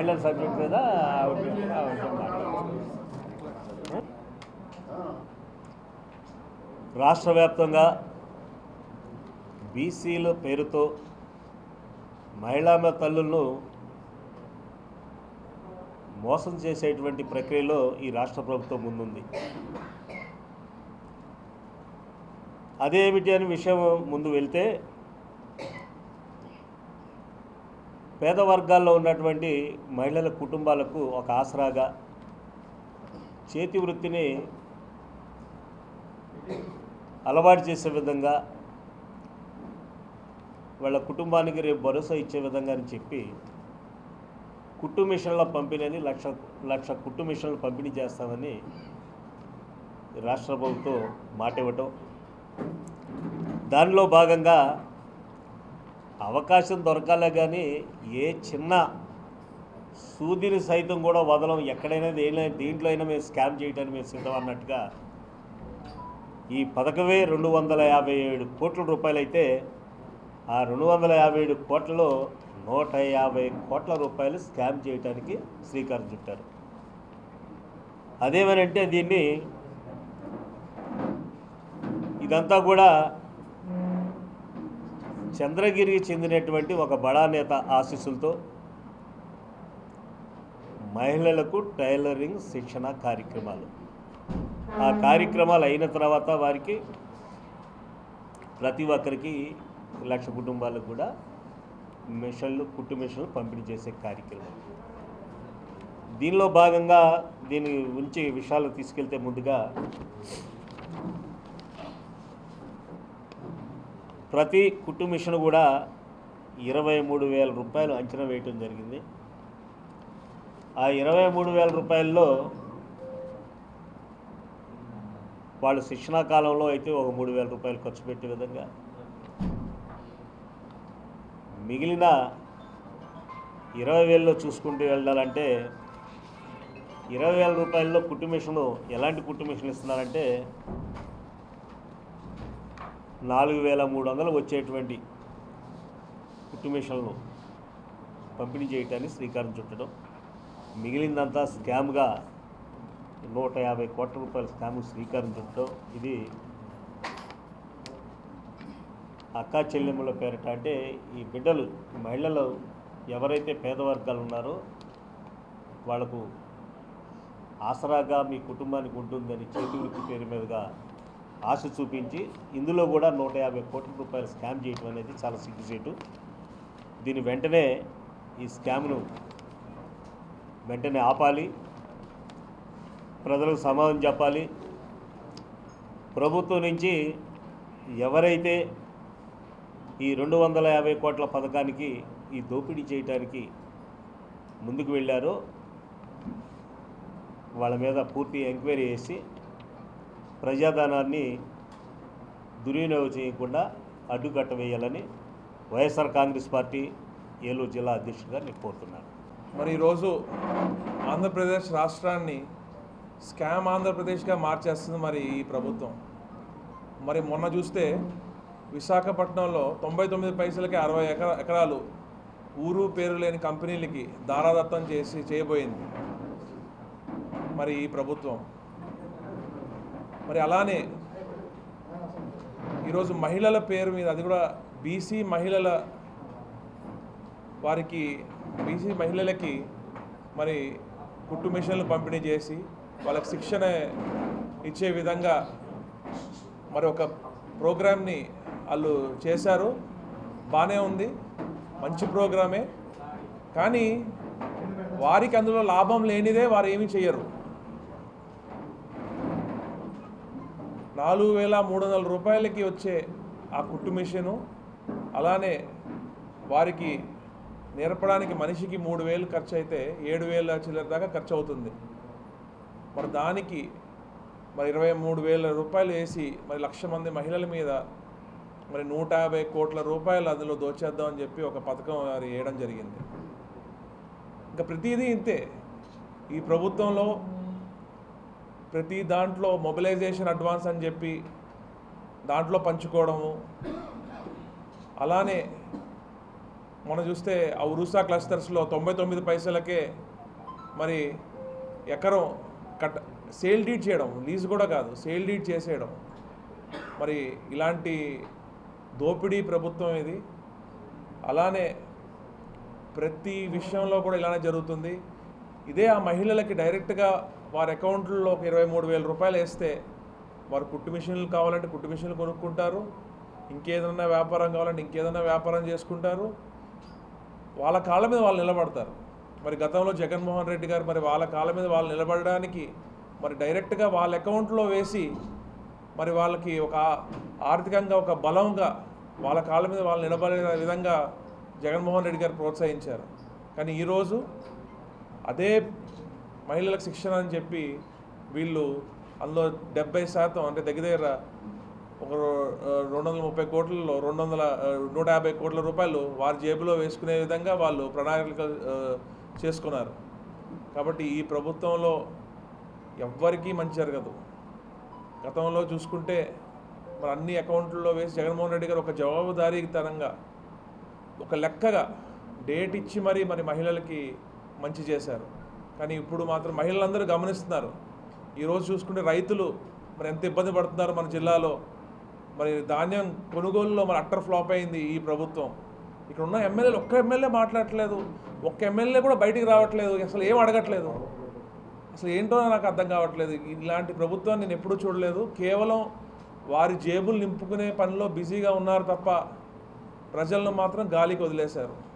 మహిళల సబ్జెక్ట్ మీద రాష్ట్ర వ్యాప్తంగా బీసీల పేరుతో మహిళా తల్లులను మోసం చేసేటువంటి ప్రక్రియలో ఈ రాష్ట్ర ప్రభుత్వం ముందుంది. అదేమిటి అని విషయం ముందు వెళ్తే పేద వర్గాల్లో ఉన్నటువంటి మహిళల కుటుంబాలకు ఒక ఆసరాగా చేతి వృత్తిని అలవాటు చేసే విధంగా వాళ్ళ కుటుంబానికి రేపు భరోసా ఇచ్చే విధంగా అని చెప్పి కుట్టు మిషన్ల పంపిణీ అని లక్ష లక్ష కుట్టు మిషన్లు పంపిణీ చేస్తామని రాష్ట్ర ప్రభుత్వం మాట ఇవ్వటం దానిలో భాగంగా అవకాశం దొరకాలే కానీ ఏ చిన్న సూదిని సైతం కూడా వదలం. ఎక్కడైనా దేని దీంట్లో అయినా మేము స్కామ్ చేయడానికి మేము సిద్ధం అన్నట్టుగా ఈ పథకమే రెండు వందల యాభై ఏడు కోట్ల రూపాయలైతే ఆ రెండు వందల యాభై ఏడు కోట్లలో నూట యాభై కోట్ల రూపాయలు స్కామ్ చేయడానికి శ్రీకారం చుట్టారు. అదేమనంటే దీన్ని ఇదంతా కూడా చంద్రగిరికి చెందినటువంటి ఒక బడా నేత ఆశీస్సులతో మహిళలకు టైలరింగ్ శిక్షణ కార్యక్రమాలు. ఆ కార్యక్రమాలు అయిన తర్వాత వారికి ప్రతి ఒక్కరికి లక్ష కుటుంబాలకు కూడా మిషన్లు కుట్టు మిషన్లు పంపిణీ చేసే కార్యక్రమం. దీనిలో భాగంగా దీని గురించి విషయాలు తీసుకెళ్తే ముందుగా ప్రతి కుట్టు మిషన్ కూడా ఇరవై మూడు వేల రూపాయలు అంచనా వేయటం జరిగింది. ఆ ఇరవై మూడు వేల రూపాయల్లో వాళ్ళు శిక్షణా కాలంలో అయితే ఒక మూడు వేల రూపాయలు ఖర్చు పెట్టే విధంగా మిగిలిన ఇరవై వేలలో చూసుకుంటూ వెళ్ళాలంటే ఇరవై వేల రూపాయల్లో కుట్టు మిషను ఎలాంటి కుట్టు మిషన్లు ఇస్తున్నారంటే నాలుగు వేల మూడు వందలు వచ్చేటువంటి కుట్టు పంపిణీ చేయటానికి శ్రీకారం చుట్టడం. మిగిలిందంతా స్కామ్గా నూట యాభై కోట్ల రూపాయల స్కామ్ శ్రీకారం చుట్టడం. ఇది అక్క చెల్లెమ్మల పేరిట అంటే ఈ బిడ్డలు మహిళలు ఎవరైతే పేద వర్గాలు ఉన్నారో వాళ్ళకు ఆసరాగా మీ కుటుంబానికి ఉంటుందని చేతి వృత్తి పేరు మీదుగా ఆశ చూపించి ఇందులో కూడా నూట యాభై కోట్ల రూపాయలు స్కామ్ చేయటం అనేది చాలా సిగ్గుసేటు దీని వెంటనే ఈ స్కామ్ను వెంటనే ఆపాలి. ప్రజలకు సమాధానం చెప్పాలి. ప్రభుత్వం నుంచి ఎవరైతే ఈ రెండు వందల యాభై కోట్ల పథకానికి ఈ దోపిడీ చేయడానికి ముందుకు వెళ్ళారో వాళ్ళ మీద పూర్తి ఎంక్వైరీ చేసి ప్రజాధనాన్ని దుర్వినియోగం చేయకుండా అడ్డుకట్ట వేయాలని వైఎస్ఆర్ కాంగ్రెస్ పార్టీ ఏలూరు జిల్లా అధ్యక్షుడిగా నేను కోరుతున్నాను. మరి ఈరోజు ఆంధ్రప్రదేశ్ రాష్ట్రాన్ని స్కామ్ ఆంధ్రప్రదేశ్గా మార్చేస్తుంది మరి ఈ ప్రభుత్వం. మరి మొన్న చూస్తే విశాఖపట్నంలో తొంభై తొమ్మిది పైసలకి అరవై ఎకరా ఎకరాలు ఊరు పేరు లేని కంపెనీలకి దారాదత్తం చేసి చేయబోయింది. మరి ఈ ప్రభుత్వం మరి అలానే ఈరోజు మహిళల పేరు మీద అది కూడా బీసీ మహిళల వారికి బీసీ మహిళలకి మరి కుట్టు మిషన్లు పంపిణీ చేసి వాళ్ళకి శిక్షణ ఇచ్చే విధంగా మరి ఒక ప్రోగ్రామ్ని వాళ్ళు చేశారు. బాగానే ఉంది. మంచి ప్రోగ్రామే. కానీ వారికి అందులో లాభం లేనిదే వారు ఏమీ చేయరు నాలుగు వేల మూడు వందల రూపాయలకి వచ్చే ఆ కుట్టు మిషను అలానే వారికి నేర్పడానికి మనిషికి మూడు వేలు ఖర్చు అయితే ఏడు వేల చిల్లర దాకా ఖర్చు అవుతుంది మరి దానికి మరి ఇరవై మూడు వేల రూపాయలు వేసి మరి లక్ష మంది మహిళల మీద మరి నూట యాభై కోట్ల రూపాయలు అందులో దోచేద్దామని చెప్పి ఒక పథకం అది వేయడం జరిగింది. ఇంకా ప్రతిదీ ఇంతే. ఈ ప్రభుత్వంలో ప్రతి దాంట్లో మొబిలైజేషన్ అడ్వాన్స్ అని చెప్పి దాంట్లో పంచుకోవడము. అలానే మనం చూస్తే ఆ ఉరుసా క్లస్టర్స్లో తొంభై తొమ్మిది పైసలకే మరి ఎకరం కట్ సేల్ డీడ్ చేయడం లీజ్ కూడా కాదు సేల్ డీడ్ చేసేయడం. మరి ఇలాంటి దోపిడీ ప్రభుత్వం ఇది. అలానే ప్రతి విషయంలో కూడా ఇలానే జరుగుతుంది. ఇదే ఆ మహిళలకి డైరెక్ట్గా వారి అకౌంట్లో ఒక ఇరవై మూడు వేల రూపాయలు వేస్తే వారు కుట్టు మిషన్లు కావాలంటే కుట్టు మిషన్లు కొనుక్కుంటారు. ఇంకేదన్నా వ్యాపారం కావాలంటే ఇంకేదన్నా వ్యాపారం చేసుకుంటారు. వాళ్ళ కాళ్ళ మీద వాళ్ళు నిలబడతారు. మరి గతంలో జగన్మోహన్ రెడ్డి గారు మరి వాళ్ళ కాళ్ళ మీద వాళ్ళు నిలబడడానికి మరి డైరెక్ట్గా వాళ్ళ అకౌంట్లో వేసి మరి వాళ్ళకి ఒక ఆర్థికంగా ఒక బలంగా వాళ్ళ కాళ్ళ మీద వాళ్ళు నిలబడే విధంగా జగన్మోహన్ రెడ్డి గారు ప్రోత్సహించారు. కానీ ఈరోజు అదే మహిళలకు శిక్షణ అని చెప్పి వీళ్ళు అందులో డెబ్బై శాతం అంటే దగ్గర దగ్గర ఒక రెండు వందల ముప్పై కోట్లలో రెండు వందల నూట యాభై కోట్ల రూపాయలు వారి జేబులో వేసుకునే విధంగా వాళ్ళు ప్రణాళిక చేసుకున్నారు. కాబట్టి ఈ ప్రభుత్వంలో ఎవ్వరికీ మంచి జరగదు. గతంలో చూసుకుంటే మరి అన్ని అకౌంట్లలో వేసి జగన్మోహన్ రెడ్డి గారు ఒక జవాబుదారీతనంగా ఒక లెక్కగా డేట్ ఇచ్చి మరి మరి మహిళలకి మంచి చేశారు. కానీ ఇప్పుడు మాత్రం మహిళలందరూ గమనిస్తున్నారు. ఈరోజు చూసుకుంటే రైతులు మరి ఎంత ఇబ్బంది పడుతున్నారు మన జిల్లాలో. మరి ధాన్యం కొనుగోలులో మరి అట్టర్ ఫ్లాప్ అయింది ఈ ప్రభుత్వం. ఇక్కడ ఉన్న ఎమ్మెల్యేలు ఒక్క ఎమ్మెల్యే మాట్లాడట్లేదు. ఒక్క ఎమ్మెల్యే కూడా బయటికి రావట్లేదు. అసలు ఏం అడగట్లేదు. అసలు ఏంటో నాకు అర్థం కావట్లేదు. ఇలాంటి ప్రభుత్వాన్ని నేను ఎప్పుడూ చూడలేదు. కేవలం వారి జేబులు నింపుకునే పనిలో బిజీగా ఉన్నారు తప్ప ప్రజలను మాత్రం గాలికి వదిలేశారు.